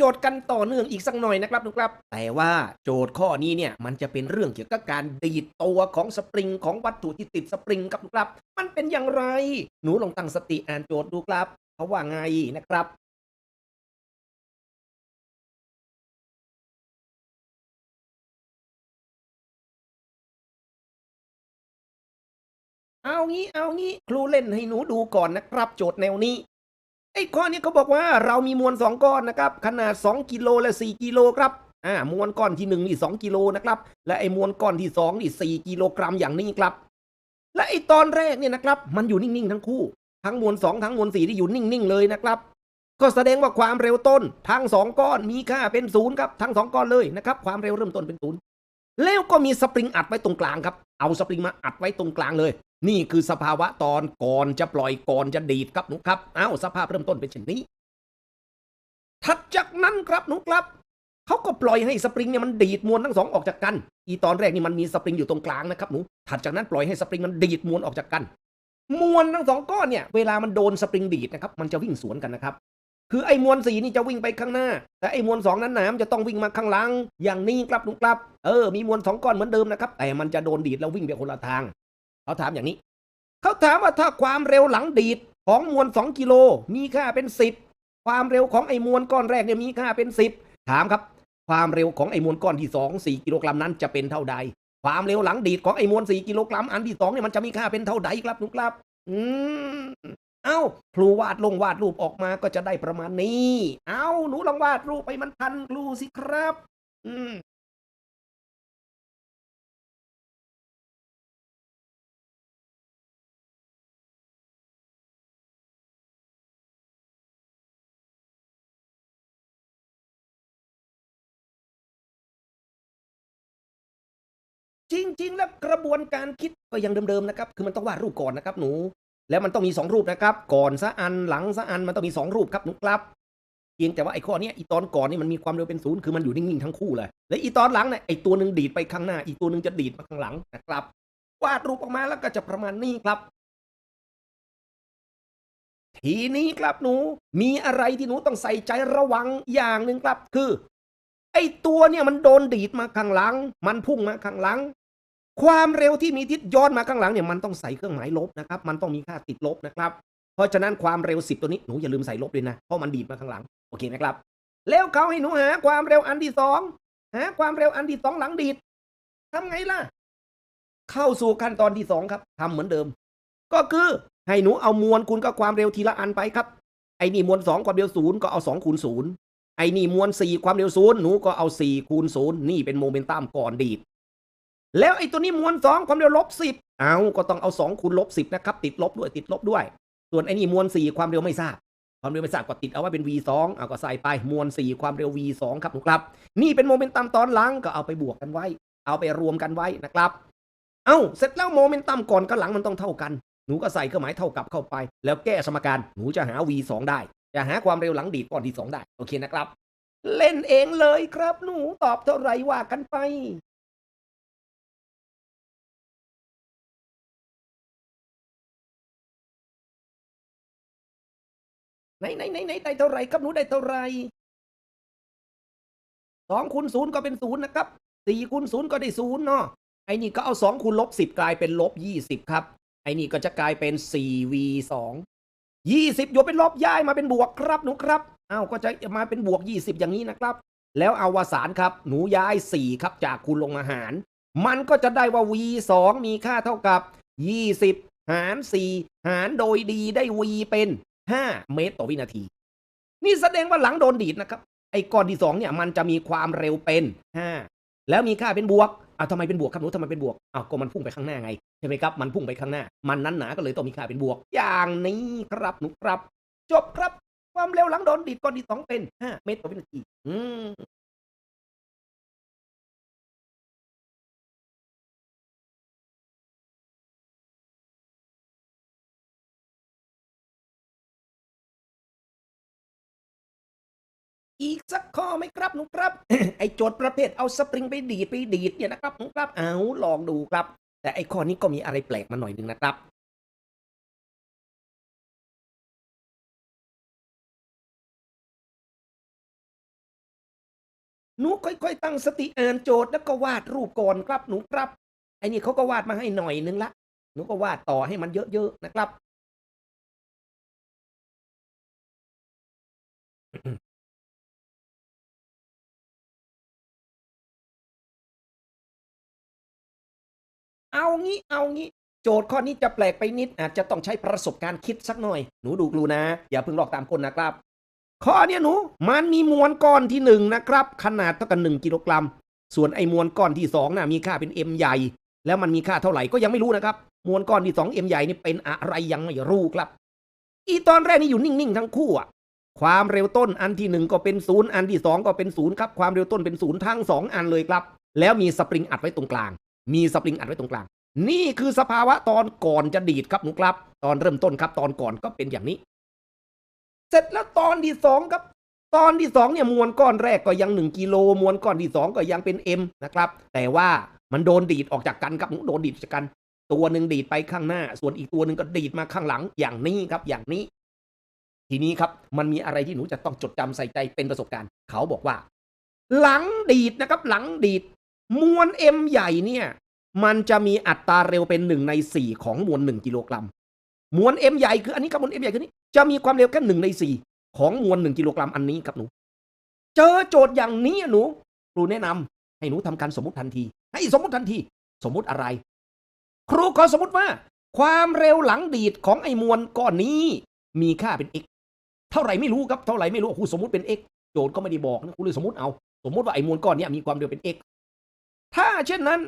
โจทย์กันต่อเนื่องอีกสักหน่อยนะครับทุกครับ แต่ว่าโจทย์ข้อนี้เนี่ยมันจะเป็นเรื่องเกี่ยวกับการดีดตัวของสปริงของวัตถุที่ติดสปริงครับทุกครับ มันเป็นอย่างไร หนูลองตั้งสติอ่านโจทย์ดูครับเขาว่าไงนะครับเอางี้เอางี้ครูเล่นให้หนูดูก่อนนะครับ โจทย์แนวนี้ ไอ้ข้อนี้เขาบอกว่าเรามีมวลสองก้อนนะครับ ขนาด 2 กิโลและ 4 กิโลครับอ่ามวลก้อนที่ 1 นี่ 2 กิโลนะครับ และไอ้มวลก้อนที่ 2 นี่ 4 กิโลกรัมอย่างนี้ครับ และไอ้ตอนแรกเนี่ยนะครับ มันอยู่นิ่งๆ ทั้งคู่ ทั้งมวล 2 ทั้งมวล4ที่อยู่นิ่งๆ เลยนะครับ ก็แสดงว่าความเร็วต้นทั้งสองก้อนมีค่าเป็นศูนย์ครับทั้งสองก้อนเลยนะครับ ความเร็วเริ่มต้นเป็นศูนย์แล้วก็มีสปริงอัดไว้ตรงกลางครับ เอาสปริงมาอัดไว้ตรงกลางเลย นี่คือสภาวะตอนก่อนจะปล่อยก่อนจะดีดครับหนูครับอ้าวสภาพเริ่มต้นเป็นเช่นนี้ ถัดจากนั้นครับหนูครับเขาก็ปล่อยให้สปริงเนี่ยมันดีดมวลทั้งสองออกจากกัน อีตอนแรกนี่มันมีสปริงอยู่ตรงกลางนะครับหนูถัดจากนั้นปล่อยให้สปริงมันดีดมวลออกจากกัน มวลทั้งสองก้อนเนี่ยเวลามันโดนสปริงดีดนะครับมันจะวิ่งสวนกันนะครับคือไอ้มวลสีนี่จะวิ่งไปข้างหน้า แต่ไอ้มวลสองนั้นหนามจะต้องวิ่งมาข้างหลัง อย่างนี้ครับหนูครับ เออ มีมวลสองก้อนเหมือนเดิมนะครับ แต่มันจะโดนดีดแล้ววิ่งไปคนละทาง เขาถามอย่างนี้ เขาถามว่าถ้าความเร็วหลังดีดของมวล2กิโลมีค่าเป็น10ความเร็วของไอ้มวลก้อนแรกเนี่ยมีค่าเป็น10ถามครับ ความเร็วของไอ้มวลก้อนที่2 4กิโลกรัมนั้นจะเป็นเท่าใด ความเร็วหลังดีดของไอ้มวล4กิโลกรัมอันที่2เนี่ยมันจะมีค่าเป็นเท่าใดครับหนุครับ อืมเอ้าครูวาดลงวาดรูปออกมาก็จะได้ประมาณนี้ เอ้าหนูลองวาดรูปไปมันทันครูสิครับ อืม ริง ๆ แล้วกระบวนการคิดก็ยังเดิมๆนะครับ คือมันต้องวาดรูปก่อนนะครับหนู แล้วมันต้องมี 2 รูปนะครับ ก่อนซะอันหลังซะอันมันต้องมี 2 รูปครับหนูครับเพียงแต่ว่าไอ้ข้อนี้อีตอนก่อนนี่มันมีความเร็วเป็นศูนย์คือมันอยู่นิ่งๆทั้งคู่เลยและอีตอนหลังเนี่ยไอ้ตัวหนึ่งดีดไปข้างหน้า อีกตัวหนึ่งจะดีดมาข้างหลังนะครับ วาดรูปออกมาแล้วก็จะประมาณนี้ครับ ทีนี้ครับหนู มีอะไรที่หนูต้องใส่ใจระวังอย่างหนึ่งครับคือไอ้ตัวเนี่ยมันโดนดีดมาข้างหลัง มันพุ่งมาข้างหลัง ความเร็วที่มีทิศย้อนมาข้างหลังเนี่ยมันต้องใส่เครื่องหมายลบนะครับมันต้องมีค่าติดลบนะครับเพราะฉะนั้นความเร็ว 10 ตัวนี้หนูอย่าลืมใส่ลบด้วยนะเพราะมันดีดมาข้างหลังโอเคไหมครับ แล้วเขาให้หนูหาความเร็วอันที่สองหาความเร็วอันที่สองหลังดีดทำไงล่ะ เข้าสู่ขั้นตอนที่สองครับทำเหมือนเดิม ก็คือให้หนูเอามวลคูณกับความเร็วทีละอันไปครับไอ้นี่มวลสองความเร็วศูนย์ก็เอาสองคูณศูนย์ไอ้นี่มวลสี่ความเร็วศูนย์หนูก็เอาสี่คูณศูนย์นี่เป็นโมเมนตัมก่อนดีด แล้วไอ้ตัวนี้มวลสองความเร็วลบสิบเอาก็ต้องเอาสองคูณลบสิบนะครับ ติดลบด้วยติดลบด้วย ส่วนไอ้นี่มวลสี่ความเร็วไม่ทราบ ความเร็วไม่ทราบก็ติดเอาไว้เป็น v 2เอาก็ใส่ไปมวลสี่ความเร็ว v 2ครับทุกครับ นี่เป็นโมเมนตัมตอนหลังก็เอาไปบวกกันไว้ เอาไปรวมกันไว้นะครับ เอ้าเสร็จแล้วโมเมนตัมก่อนกับหลังมันต้องเท่ากันหนูก็ใส่เครื่องหมายเท่ากับเข้าไป แล้วแก้สมการหนูจะหา v 2ได้ จะหาความเร็วหลังดีดก่อนที่สองได้ โอเคนะครับ เล่นเองเลยครับหนูตอบเท่าไหร่ว่ากันไป ไหนไหนไหนไหนได้เท่าไหร่ครับหนูได้เท่าไหร่สองคูณศูนย์ก็เป็นศูนย์นะครับสี่คูณศูนย์ก็ได้ศูนย์เนาะไอ้นี่ก็เอาสองคูณลบสิบกลายเป็นลบยี่สิบครับ ไอ้นี่ก็จะกลายเป็นสี่วีสองยี่สิบโยนเป็นลบย้ายมาเป็นบวกครับหนูครับอ้าวก็จะมาเป็นบวกยี่สิบอย่างนี้นะครับ แล้วเอาวสานครับ หนูย้ายสี่ครับจากคูณลงมาหาร มันก็จะได้ว่า v สองมีค่าเท่ากับยี่สิบหารสี่หารโดยดีได้ v เป็น 5 เมตรต่อวินาที นี่แสดงว่าหลังโดนดีดนะครับ ไอ้ก้อนที่2เนี่ยมันจะมีความเร็วเป็น 5 แล้วมีค่าเป็นบวกอ้าวทำไมเป็นบวกครับหนูทำไมเป็นบวกอ้าวก็มันพุ่งไปข้างหน้าไงใช่ไหมครับ มันพุ่งไปข้างหน้า มันนั้นหนาก็เลยต้องมีค่าเป็นบวก อย่างนี้ครับหนูครับ จบครับ ความเร็วหลังโดนดีดก้อนที่2เป็น 5 เมตรต่อวินาที อืม อีกสักข้อไหมครับหนูครับ ไอโจทย์ประเภทเอาสปริงไปดีดไปดีดเนี่ยนะครับหนูครับเอาลองดูครับ แต่ไอข้อนี้ก็มีอะไรแปลกมาหน่อยหนึ่งนะครับหนูค่อยๆ ตั้งสติอ่านโจทย์แล้วก็วาดรูปก่อนครับหนูครับไอ้นี่เขาก็วาดมาให้หน่อยนึงละหนูก็วาดต่อให้มันเยอะๆนะครับ เอางี้เอางี้โจทย์ข้อนี้จะแปลกไปนิด อาจจะต้องใช้ประสบการณ์คิดสักหน่อย หนูดูกลูนะ อย่าเพิ่งหลอกตามคนนะครับ ข้อเนี้ยหนู มันมีมวลก้อนที่หนึ่งนะครับ ขนาดเท่ากันหนึ่งกิโลกรัม ส่วนไอ้มวลก้อนที่สองน่ะมีค่าเป็น m ใหญ่ แล้วมันมีค่าเท่าไหร่ก็ยังไม่รู้นะครับ มวลก้อนที่สอง m ใหญ่นี่เป็นอะไรยังไม่รู้ครับ อีตอนแรกนี่อยู่นิ่งๆทั้งคู่อะความเร็วต้นอันที่หนึ่งก็เป็นศูนย์อันที่สองก็เป็นศูนย์ครับความเร็วต้นเป็นศูนย์ทั้งสองอันเลยครับ แล้วมีสปริงอัดไว้ตรงกลาง มีสปริงอัดไว้ตรงกลาง นี่คือสภาวะตอนก่อนจะดีดครับหนูครับ ตอนเริ่มต้นครับ ตอนก่อนก็เป็นอย่างนี้ เสร็จแล้วตอนที่สองครับ ตอนที่สองเนี่ยมวลก้อนแรกก็ยังหนึ่งกิโลมวลก้อนที่สองก็ยังเป็น M นะครับ แต่ว่ามันโดนดีดออกจากกันครับโดนดีดจากกัน ตัวหนึ่งดีดไปข้างหน้า ส่วนอีกตัวหนึ่งก็ดีดมาข้างหลังอย่างนี้ครับ อย่างนี้ ทีนี้ครับ มันมีอะไรที่หนูจะต้องจดจำใส่ใจเป็นประสบการณ์ เขาบอกว่า หลังดีดนะครับ หลังดีด มวล M ใหญ่เนี่ย มันจะมีอัตราเร็วเป็นหนึ่งในสี่ของมวลหนึ่งกิโลกรัมมวล M ใหญ่คืออันนี้ครับมวล M ใหญ่คือนี้ จะมีความเร็วแค่หนึ่งในสี่ของมวลหนึ่งกิโลกรัมอันนี้ครับหนู เจอโจทย์อย่างนี้อะหนูครูแนะนำให้หนูทำการสมมติทันที ให้สมมติทันที สมมติอะไร ครูขอสมมติว่า ความเร็วหลังดีดของไอ้มวลก้อนนี้ มีค่าเป็น x เท่าไหร่ไม่รู้ครับเท่าไหร่ไม่รู้ครูสมมติเป็น x โจทย์ก็ไม่ได้บอกนะครูเลยสมมติเอา สมมติว่าไอ้มวลก้อนเนี้มีความเร็วเป็น x ถ้าเช่นนั้น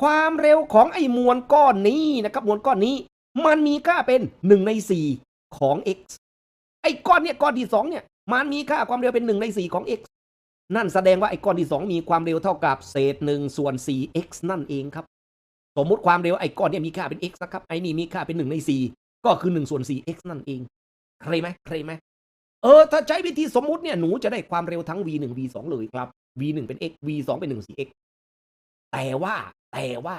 ความเร็วของไอ้มวลก้อนนี้นะครับ มวลก้อนนี้ มันมีค่าเป็นหนึ่งในสี่ของ x ไอ้ก้อนเนี่ยก้อนที่สองเนี่ยมันมีค่าความเร็วเป็นหนึ่งในสี่ของ x นั่นแสดงว่าไอ้ก้อนที่สองมีความเร็วเท่ากับเศษหนึ่งส่วนสี่ x นั่นเองครับ สมมุติความเร็วไอ้ก้อนเนี่ยมีค่าเป็น x นะครับไอ้นี่มีค่าเป็นหนึ่งในสี่ก็คือหนึ่งส่วนสี่ x นั่นเองเคยไหมเคยไหมเออถ้าใช้วิธีสมมุติเนี่ยหนูจะได้ความเร็วทั้ง v 1 v 2เลยครับ v 1เป็น x v 2เป็น 1 4 x แต่ว่าแต่ว่า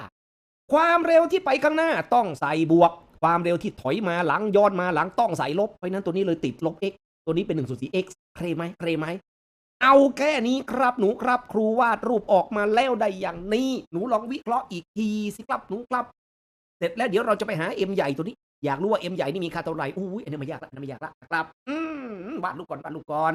ความเร็วที่ไปข้างหน้าต้องใส่บวก ความเร็วที่ถอยมาหลังย้อนมาหลังต้องใส่ลบ เพราะนั้นตัวนี้เลยติดลบ x ตัวนี้เป็น1ส่วน4 x เคยไหมเคยไหมเอาแค่นี้ครับหนูครับ ครูวาดรูปออกมาแล้วได้อย่างนี้หนูลองวิเคราะห์อีกทีสิครับหนูครับ เสร็จแล้วเดี๋ยวเราจะไปหา m ใหญ่ตัวนี้ อยากรู้ว่า m ใหญ่นี่มีค่าเท่าไหร่อุ้ยอันนี้ไม่ยากละอันนี้ไม่ยากละนะครับ อืมวาดรูปก่อนวาดรูปก่อน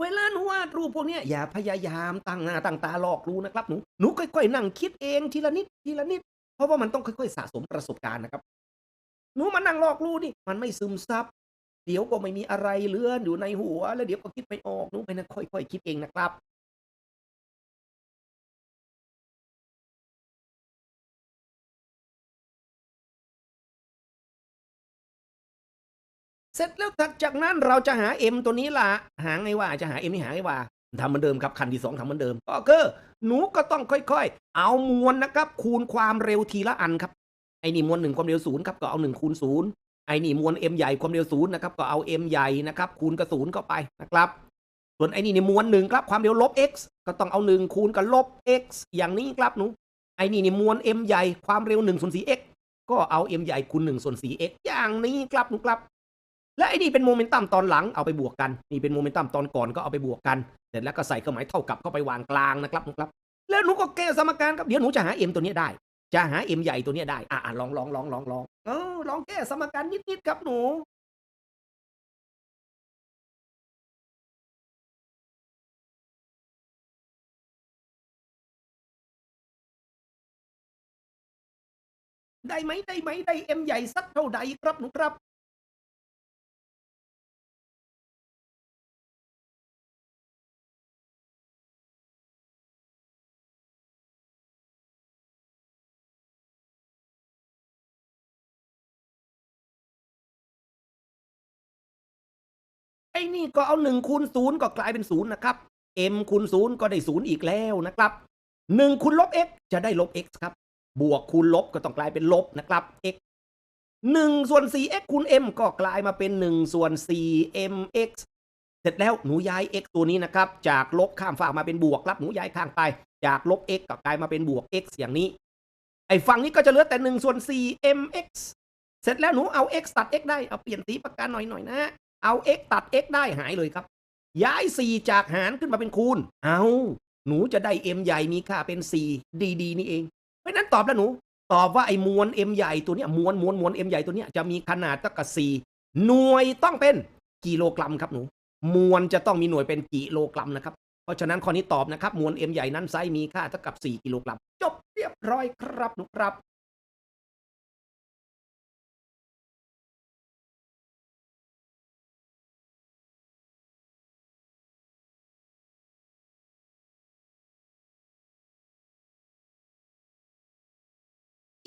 เวลาหนูวาดรูปพวกนี้อย่าพยายามตั้งหน้าตั้งตาหลอกรู้นะครับหนูหนูค่อยๆนั่งคิดเองทีละนิดทีละนิด เพราะว่ามันต้องค่อยๆสะสมประสบการณ์นะครับหนูมานั่งหลอกรู้นี่มันไม่ซึมซับเดี๋ยวก็ไม่มีอะไรเหลืออยู่ในหัว แล้วเดี๋ยวก็คิดไม่ออกหนูไปนะค่อยๆคิดเองนะครับ เสร็จแล้วถัดจากนั้นเราจะหา m ตัวนี้ละหาไงว่าจะหา m นี่หาไงว่าทำเหมือนเดิมครับคันที่สองทำเหมือนเดิม ก็คือหนูก็ต้องค่อยๆ เอามวลนะครับ คูณความเร็วทีละอันครับไอ้นี่มวลหนึ่งความเร็วศูนย์ครับก็เอาหนึ่งคูณศูนย์ไอ้นี่มวล m ใหญ่ความเร็วศูนย์นะครับก็เอา m ใหญ่นะครับคูณกับศูนย์เข้าไปนะครับ ส่วนไอ้นี่ในมวลหนึ่งครับความเร็วลบ x ก็ต้องเอาหนึ่งคูณกับลบ x อย่างนี้ครับหนูไอ้นี่ในมวล m ใหญ่ความเร็วหนึ่งส่วนสี่ x ก็เอา m ใหญ่คูณหนึ่งส่วนสี่ x อย่างนี้ครับหนูครับ และไอ้นี่เป็นโมเมนตัมตอนหลังเอาไปบวกกันนี่เป็นโมเมนตัมตอนก่อนก็เอาไปบวกกันเสร็จแล้วก็ใส่เครื่องหมายเท่ากับเข้าไปวางกลางนะครับครับ แล้วหนูก็แก้สมการครับเดี๋ยวหนูจะหา m ตัวนี้ได้ จะหา m ใหญ่ตัวนี้ได้อ่าลองลองลองลองลองเออลองแก้สมการนิดๆครับหนูได้ไหมได้ไหมได้ m ใหญ่สักเท่าใดครับหนูครับ อ้นี่ก็เอาหนึ่งคูณศูนย์ก็กลายเป็นศูนย์นะครับ m คูณศูนย์ก็ได้ศูนย์อีกแล้วนะครับหนึ่งคูณลบ x จะได้ลบ x ครับ บวกคูณลบก็ต้องกลายเป็นลบนะครับ x หนึ่งส่วนสี่ x คูณ m ก็กลายมาเป็นหนึ่งส่วนสี่ mx เสร็จแล้วหนูย้าย x ตัวนี้นะครับ จากลบข้ามฝั่งมาเป็นบวกครับหนูย้ายข้างไป จากลบ x ก็กลายมาเป็นบวก x อย่างนี้ ไอ้ฝั่งนี้ก็จะเหลือแต่ 1 ส่วน 4 mx เสร็จแล้วหนูเอา x ตัด x ได้ เอาเปลี่ยนสีปากกาหน่อยหน่อยนะ เอา x ตัด x ได้หายเลยครับ ย้าย 4 จากหารขึ้นมาเป็นคูณ เอาหนูจะได้ m ใหญ่มีค่าเป็น 4 ดีๆ นี่เอง เพราะฉะนั้นตอบแล้วหนู ตอบว่าไอ้มวล m ใหญ่ตัวเนี้ยมวลมวลมวล m ใหญ่ตัวเนี้ยจะมีขนาดเท่ากับ 4 หน่วยต้องเป็นกิโลกรัมครับหนู มวลจะต้องมีหน่วยเป็นกิโลกรัมนะครับ เพราะฉะนั้นข้อนี้ตอบนะครับ มวล m ใหญ่นั้นไซส์มีค่าเท่ากับ 4 กิโลกรัม จบเรียบร้อยครับหนูครับ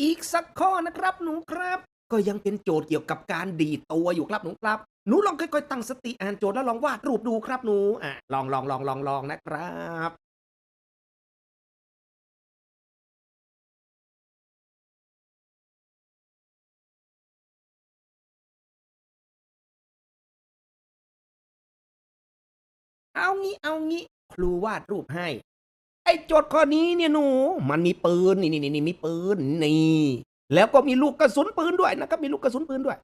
อีกสักข้อนะครับหนูครับ ก็ยังเป็นโจทย์เกี่ยวกับการดีดตัวอยู่ครับหนูครับหนูลองค่อยๆตั้งสติอ่านโจทย์แล้วลองวาดรูปดูครับหนูอะลองลองลองลองลองนะครับเอางี้เอางี้ ครูวาดรูปให้ ไอ้โจทย์ข้อนี้เนี่ยหนู มันมีปืนนี่นี่นี่มีปืนนี่ แล้วก็มีลูกกระสุนปืนด้วยนะครับ มีลูกกระสุนปืนด้วย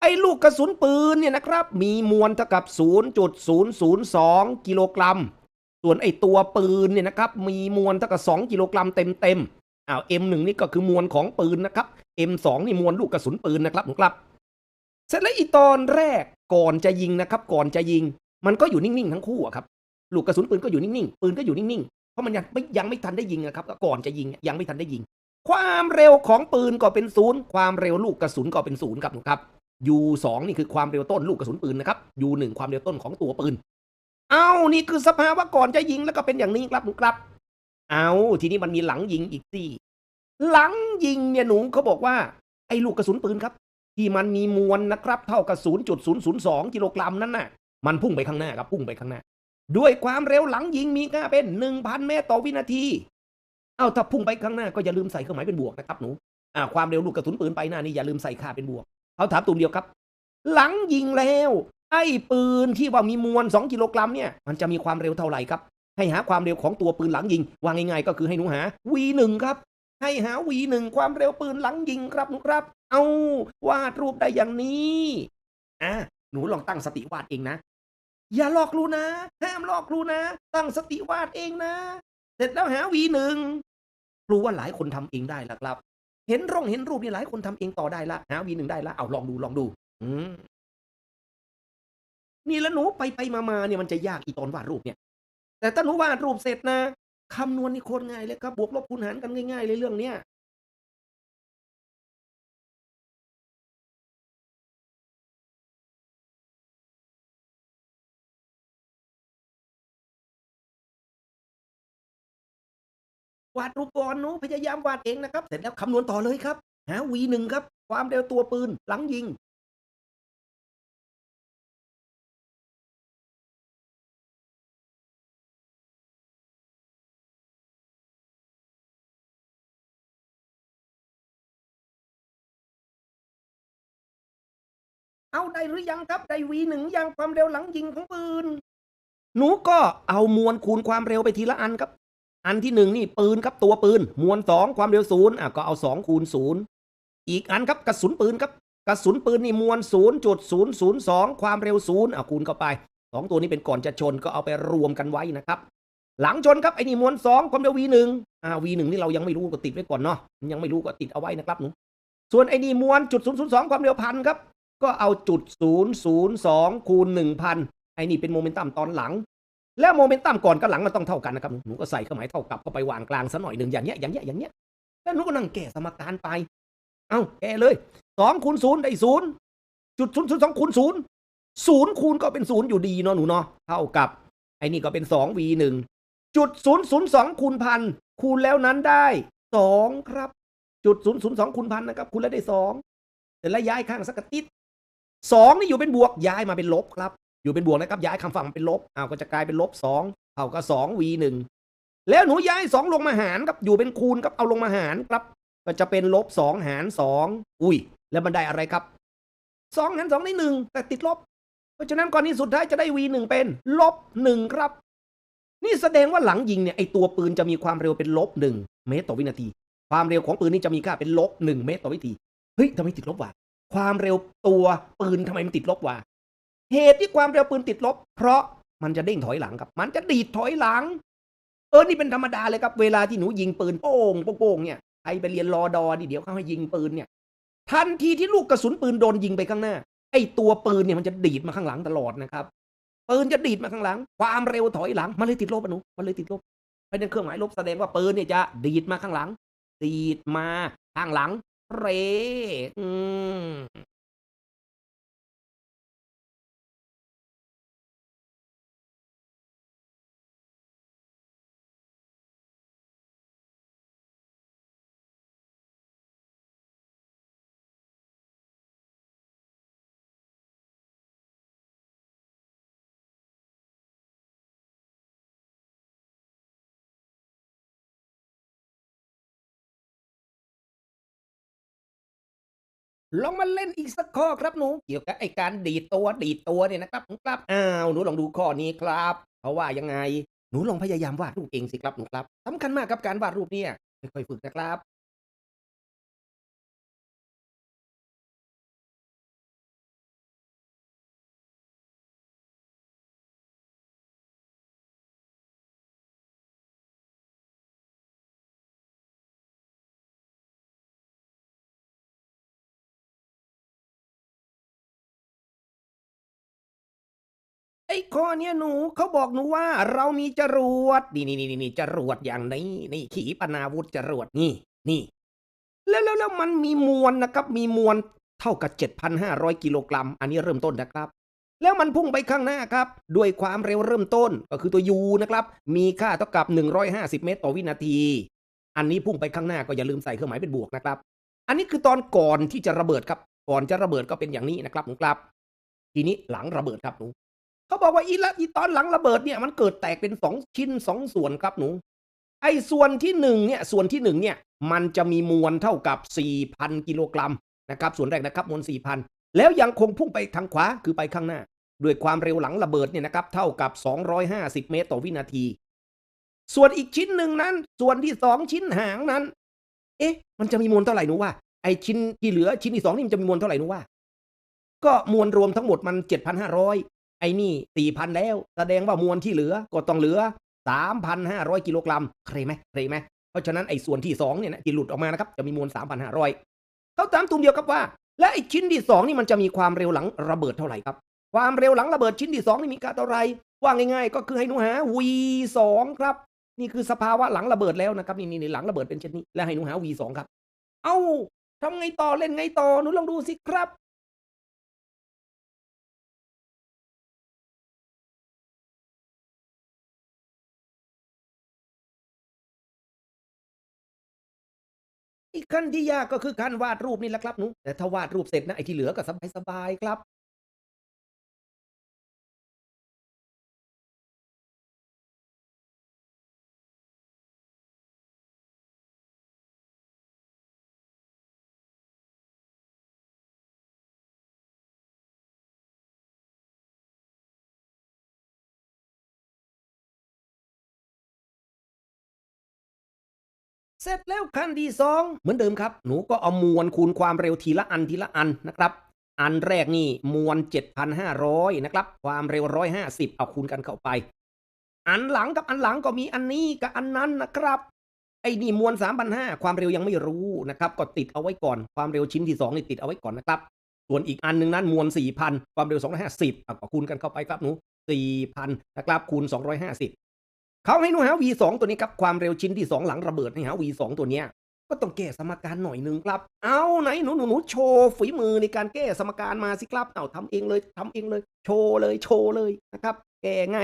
ไอ้ลูกกระสุนปืนเนี่ยนะครับ มีมวลเท่ากับ 0.002 กิโลกรัม ส่วนไอ้ตัวปืนเนี่ยนะครับ มีมวลเท่ากับ 2 กิโลกรัมเต็มเต็มอ้าว M1 นี่ก็คือมวลของปืนนะครับ M2 นี่มวลลูกกระสุนปืนนะครับครับ เสร็จแล้วอีตอนแรกก่อนจะยิงนะครับ ก่อนจะยิง มันก็อยู่นิ่งๆทั้งคู่อะครับลูกกระสุนปืนก็อยู่นิ่งๆ ปืนก็อยู่นิ่ง ราะมันยังไม่ยังไม่ทันได้ยิงนะครับก่อนจะยิงยังไม่ทันได้ยิง ความเร็วของปืนก็เป็นศูนย์ความเร็วลูกกระสุนก็เป็นศูนย์ครับครับ U2 นี่คือความเร็วต้นลูกกระสุนปืนนะครับ U1 ความเร็วต้นของตัวปืน เอานี่คือสภาวะก่อนจะยิงแล้วก็เป็นอย่างนี้ครับหนูครับ เอาทีนี้มันมีหลังยิงอีกสิหลังยิงเนี่ยหนูเขาบอกว่าไอ้ลูกกระสุนปืนครับ ที่มันมีมวลนะครับ เท่ากับ 0.002กิโลกรัมนั่นน่ะ มันพุ่งไปข้างหน้าครับพุ่งไปข้างหน้า ด้วยความเร็วหลังยิงมีค่าเป็น 1,000 เมตรต่อวินาที เอาถ้าพุ่งไปข้างหน้าก็อย่าลืมใส่เครื่องหมายเป็นบวกนะครับหนูอ่าความเร็วลูกกระสุนปืนไปหน้านี่อย่าลืมใส่ค่าเป็นบวกเขาถามตุ่มเดียวครับ หลังยิงแล้วไอ้ปืนที่ว่ามีมวล 2 กิโลกรัมเนี่ย มันจะมีความเร็วเท่าไหร่ครับ ให้หาความเร็วของตัวปืนหลังยิงวางง่ายๆก็คือให้หนูหา V1 ครับ ให้หา V1 ความเร็วปืนหลังยิงครับหนูครับ เอาวาดรูปได้อย่างนี้อะหนูลองตั้งสติวาดเองนะ อย่าหลอกครูนะ ห้ามหลอกครูนะ ตั้งสติวาดเองนะ เสร็จแล้วหา V1 ครูว่าหลายคนทำเองได้ละครับ เห็นร่องเห็นรูปนี่หลายคนทำเองต่อได้ละหา V1 ได้ละเอาลองดูลองดู อืมนี่แล้วหนูไปไปมามาเนี่ยมันจะยากอีตอนวาดรูปเนี่ย แต่ถ้าหนูวาดรูปเสร็จนะคำนวณนี่โคตรง่ายเลยครับบวกลบคูณหารกันง่ายๆเลยเรื่องเนี้ย วาดรูปก่อนหนูพยายามวาดเองนะครับ เสร็จแล้วคำนวณต่อเลยครับ หา V1 ครับ ความเร็วตัวปืนหลังยิงเอาได้หรือยังครับได้ V1 ยังความเร็วหลังยิงของปืน หนูก็เอามวลคูณความเร็วไปทีละอันครับ อันที่หนึ่งนี่ปืนครับตัวปืน มวลสองความเร็วศูนย์อะก็เอาสองคูณศูนย์อีกอันครับกระสุนปืนครับกระสุนปืนนี่มวลศูนย์จุดศูนย์ศูนย์สองความเร็วศูนย์อะคูณเข้าไปสองตัวนี้เป็นก่อนจะชนก็เอาไปรวมกันไว้นะครับ หลังชนครับไอ้นี่มวลสองความเร็ว v หนึ่งอ่า v หนึ่งนี่เรายังไม่รู้ก็ติดไว้ก่อนเนาะยังไม่รู้ก็ติดเอาไว้นะครับหนูส่วนไอ้นี่มวลจุดศูนย์ศูนย์สองความเร็วพันครับก็เอาจุดศูนย์ศูนย์สองคูณหนึ่งพันไอ้นี่เป็นโมเมนตัมตอนหลัง แล้วโมเมนตัมก่อนกับหลังมันต้องเท่ากันนะครับหนูก็ใส่เครื่องหมายเท่ากับเข้าไปวางกลางซะหน่อยหนึ่งอย่างเงี้ยอย่างเงี้ยอย่างเงี้ยแล้วหนูก็นั่งแก้สมการไป เอ้าแก้เลยสองคูณศูนย์ได้ศูนย์จุดศูนย์ศูนย์สองคูณศูนย์ศูนย์คูณก็เป็นศูนย์อยู่ดีเนาะหนูเนาะเท่ากับไอ้นี่ก็เป็นสอง v หนึ่งจุดศูนย์ศูนย์สองคูณพันคูณแล้วนั้นได้สองครับจุดศูนย์ศูนย์สองคูณพันนะครับคูณแล้วได้สองเสร็จแล้วย้ายข้างสักกติดสองนี่อยู่เป็นบวกย้ายมาเป็นลบครับ อยู่เป็นบวกนะครับย้ายคำฝั่งเป็นลบอ้าวก็จะกลายเป็นลบสองเท่ากับสอง v หนึ่งแล้วหนูย้ายสองลงมาหารครับอยู่เป็นคูณครับเอาลงมาหารครับ ก็จะเป็นลบสองหารสองอุ้ย แล้วมันได้อะไรครับสองหารสองได้หนึ่งแต่ติดลบ เพราะฉะนั้นกรณีสุดท้ายจะได้ v 1เป็นลบ1ครับ นี่แสดงว่าหลังยิงเนี่ยไอตัวปืนจะมีความเร็วเป็นลบ1เมตรต่อวินาที ความเร็วของปืนนี่จะมีค่าเป็นลบ1เมตรต่อวินาทีเฮ้ยทำไมติดลบวะความเร็วตัวปืนทำไมมันติดลบวะ เหตุที่ความเร็วปืนติดลบ เพราะมันจะเด้งถอยหลังครับ มันจะดีดถอยหลัง เออนี่เป็นธรรมดาเลยครับ เวลาที่หนูยิงปืนโป้งโป้งเนี่ยใครไปเรียนรอดอดิเดี๋ยวเขาให้ยิงปืนเนี่ย ทันทีที่ลูกกระสุนปืนโดนยิงไปข้างหน้า ไอ้ตัวปืนเนี่ยมันจะดีดมาข้างหลังตลอดนะครับปืนจะดีดมาข้างหลัง ความเร็วถอยหลังมันเลยติดลบอะหนูมันเลยติดลบไม่ได้เครื่องหมายลบแสดงว่าปืนเนี่ยจะดีดมาข้างหลัง ดีดมาข้างหลัง เรอืม ลองมาเล่นอีกสักข้อครับหนู เกี่ยวกับไอการดีดตัวดีดตัวเนี่ยนะครับหนูครับอ้าวหนูลองดูข้อนี้ครับเขาว่ายังไงหนูลองพยายามวาดรูปเองสิครับหนูครับสำคัญมากกับการวาดรูปเนี่ยค่อยๆฝึกนะครับ ข้อเนี้ยหนูเขาบอกหนูว่าเรามีจรวดนี่นี่นี่นี่จรวดอย่างนี้นี่ขีปนาวุธจรวดนี่นี่แล้วแล้วแล้วมันมีมวลนะครับ มีมวลเท่ากับ7,500กิโลกรัม อันนี้เริ่มต้นนะครับ แล้วมันพุ่งไปข้างหน้าครับ ด้วยความเร็วเริ่มต้นก็คือตัว u นะครับ มีค่าเท่ากับ 150 เมตรต่อวินาที อันนี้พุ่งไปข้างหน้าก็อย่าลืมใส่เครื่องหมายเป็นบวกนะครับ อันนี้คือตอนก่อนที่จะระเบิดครับ ก่อนจะระเบิดก็เป็นอย่างนี้นะครับหนูครับ ทีนี้หลังระเบิดครับหนู เขาบอกว่าอีละอีตอนหลังระเบิดเนี่ยมันเกิดแตกเป็นสองชิ้นสองส่วนครับหนู ไอ้ส่วนที่หนึ่งเนี่ยส่วนที่หนึ่งเนี่ยมันจะมีมวลเท่ากับ 4,000 กิโลกรัมนะครับส่วนแรกนะครับมวล 4,000 แล้วยังคงพุ่งไปทางขวาคือไปข้างหน้า ด้วยความเร็วหลังระเบิดเนี่ยนะครับเท่ากับ 250 เมตรต่อวินาที ส่วนอีกชิ้นหนึ่งนั้น ส่วนที่สองชิ้นหางนั้น เอ๊ะ มันจะมีมวลเท่าไหร่หนูว่าไอ้ชิ้นที่เหลือชิ้นที่สองนี่มันจะมีมวลเท่าไหร่หนูว่า ก็มวลรวมทั้งหมดมัน 7,500 ไอ้นี่สี่พันแล้ว แสดงว่ามวลที่เหลือก็ต้องเหลือสามพันห้าร้อยกิโลกรัมเคยไหมเคยไหมเพราะฉะนั้นไอ้ส่วนที่สองเนี่ยนะที่หลุดออกมานะครับจะมีมวลสามพันห้าร้อยเขาถามตุ่มเดียวครับว่า และไอ้ชิ้นที่สองนี่มันจะมีความเร็วหลังระเบิดเท่าไหร่ครับ ความเร็วหลังระเบิดชิ้นที่สองนี่มีค่าเท่าไหร่ว่าง่าย ๆ ก็คือให้หนูหา v สองครับ นี่คือสภาวะหลังระเบิดแล้วนะครับนี่นี่นี่หลังระเบิดเป็นเช่นนี้ และให้หนูหา v สองครับ เอ้าทำไงต่อเล่นไงต่อหนูลองดูสิครับ อีกขั้นที่ยากก็คือการวาดรูปนี่แหละครับหนูแต่ถ้าวาดรูปเสร็จนะไอ้ที่เหลือก็สบายๆครับ เสร็จแล้วขั้นที่สองเหมือนเดิมครับ หนูก็เอามวลคูณความเร็วทีละอันทีละอันนะครับ อันแรกนี่มวล 7,500 นะครับ ความเร็ว 150 เอาคูณกันเข้าไป อันหลังกับอันหลังก็มีอันนี้กับอันนั้นนะครับ ไอ้นี่มวล3,500 ความเร็วยังไม่รู้นะครับ ก็ติดเอาไว้ก่อน ความเร็วชิ้นที่2นี่ติดเอาไว้ก่อนนะครับ ส่วนอีกอันหนึงนั้นมวล4,000 ความเร็ว 250เอาคูณกันเข้าไปครับหนู4,000 นะครับ คูณ 250 เขาให้หนูหา v2 ตัวนี้ครับความเร็วชิ้นที่ 2 หลังระเบิดให้หา v2 ตัวเนี้ยก็ต้องแก้สมการหน่อยหนึ่งครับ เอาไหนหนูหนูหนูโชว์ฝีมือในการแก้สมการมาสิครับเอาทำเองเลยทำเองเลย โชว์เลยโชว์เลยนะครับ แก้ไง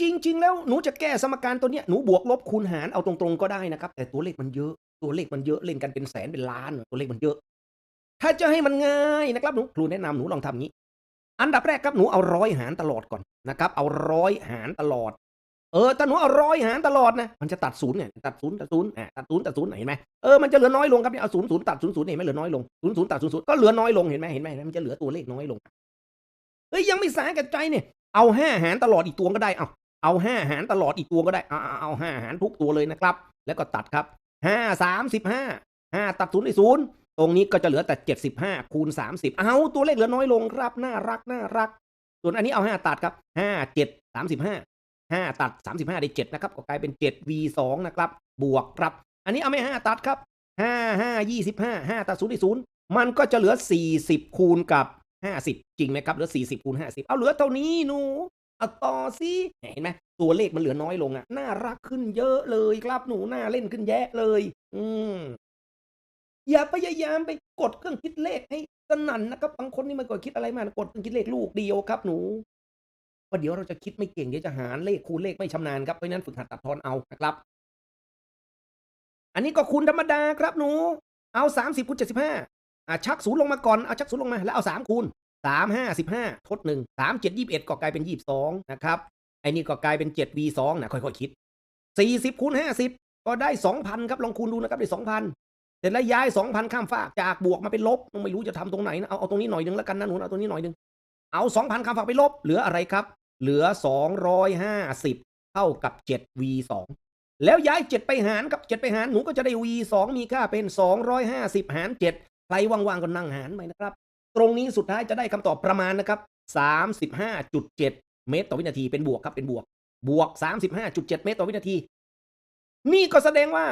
จริง ๆ แล้วหนูจะแก้สมการตัวเนี้ยหนูบวกลบคูณหารเอาตรงๆก็ได้นะครับ แต่ตัวเลขมันเยอะ ตัวเลขมันเยอะเล่นกันเป็นแสนเป็นล้านตัวเลขมันเยอะ ถ้าจะให้มันง่ายนะครับหนูครูแนะนำหนูลองทำงี้ อันดับแรกครับหนูเอาร้อยหารตลอดก่อนนะครับ เอาร้อยหารตลอด เออถ้าหนูเอาร้อยหารตลอดนะมันจะตัดศูนย์เนี่ยตัดศูนย์ตัดศูนย์อ่าตัดศูนย์ตัดศูนย์เห็นไหมเออมันจะเหลือน้อยลงครับเนี่ยเอาศูนย์ศูนย์ตัดศูนย์ศูนย์เห็นไหมเหลือน้อยลงศูนย์ศูนย์ตัดศูนย์ศูนย์ก็เหลือน้อยลงเห็นไหมเห็นไหมมันจะเหลือตัวเลขน้อยลงเฮ้ยยังไม่สาแก่ใจเนี่ยเอาห้าหารตลอดอีกตัวก็ได้เอาเอาห้าหารตลอดอีกตัวก็ได้เอาเอาเอาห้าหารทุกตัวเลยนะครับ แล้วก็ตัดครับ ห้าสามสิบห้าห้าตัดศูนย์ได้ศูนย์ตรงนี้ก็จะเหลือแต่เจ็ดสิบห้าคูณสามสิบเอาตัวเลขเหลือน้อยลงครับน่ารักน่ารัก ส่วนอันนี้เอาห้าตัดครับห้าเจ็ดสามสิบห้าห้าตัดสามสิบห้าได้เจ็ดนะครับก็กลายเป็นเจ็ด v สองนะครับ บวกครับ อันนี้เอาไม่ห้าตัดครับห้าห้ายี่สิบห้าห้าตัดศูนย์ได้ศูนย์มันก็จะเหลือสี่สิบคูณกับห้าสิบจริงไหมครับเหลือสี่สิบคูณห้าสิบเอาเหลือเท่านี้หนู เอาต่อสิเห็นไหมตัวเลขมันเหลือน้อยลงอะน่ารักขึ้นเยอะเลยครับหนูน่าเล่นขึ้นแยะเลย อืมอย่าพยายามไปกดเครื่องคิดเลขให้สนั่นนะครับบางคนนี่มันกดคิดอะไรมากกดเครื่องคิดเลขลูกเดียวครับหนูเพราะเดี๋ยวเราจะคิดไม่เก่งเดี๋ยวจะหารเลขคูณเลขไม่ชำนาญครับเพราะฉะนั้นฝึกหัดตัดทอนเอานะครับ อันนี้ก็คูณธรรมดาครับหนู เอาสามสิบคูณเจ็ดสิบห้าอะชักศูนย์ลงมาก่อนเอาชักศูนย์ลงมาแล้วเอาสามคูณ สามห้าสิบห้าทดหนึ่งสามเจ็ดยี่สิบเอ็ดก็กลายเป็นยี่สิบสองนะครับไอ้นี่ก็กลายเป็นเจ็ด v สองนะค่อยๆคิดสี่สิบคูณห้าสิบก็ได้สองพันครับลองคูณดูนะครับได้สองพันเสร็จแล้วย้ายสองพันข้ามฟากจากบวกมาเป็นลบไม่รู้จะทำตรงไหนนะเอาเอาตรงนี้หน่อยนึงแล้วกันนะหนูเอาตรงนี้หน่อยนึงเอาสองพันข้ามฟากไปลบเหลืออะไรครับ เหลือสองร้อยห้าสิบเท่ากับเจ็ด v สองแล้วย้ายเจ็ดไปหารกับเจ็ดไปหารหนูก็จะได้ v สองมีค่าเป็นสองร้อยห้าสิบหารเจ็ดใครว่างๆก็นั่งหารไปนะครับ ตรงนี้สุดท้ายจะได้คำตอบประมาณนะครับสามสิบห้าจุดเจ็ดเมตรต่อวินาทีเป็นบวกครับเป็นบวก บวกสามสิบห้าจุดเจ็ดเมตรต่อวินาที นี่ก็แสดงว่า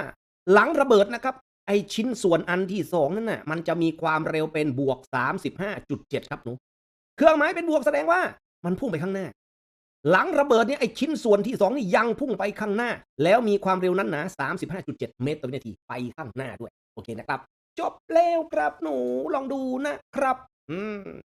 หลังระเบิดนะครับ ไอชิ้นส่วนอันที่สองนั่นน่ะมันจะมีความเร็วเป็นบวก 35.7 ครับหนูเครื่องหมายเป็นบวกแสดงว่ามันพุ่งไปข้างหน้า หลังระเบิดเนี่ยไอชิ้นส่วนที่สองนี่ยังพุ่งไปข้างหน้า แล้วมีความเร็วนั้นหนา35.7 เมตรต่อวินาทีไปข้างหน้าด้วย โอเคนะครับ จบแล้วครับหนูลองดูนะครับ 嗯。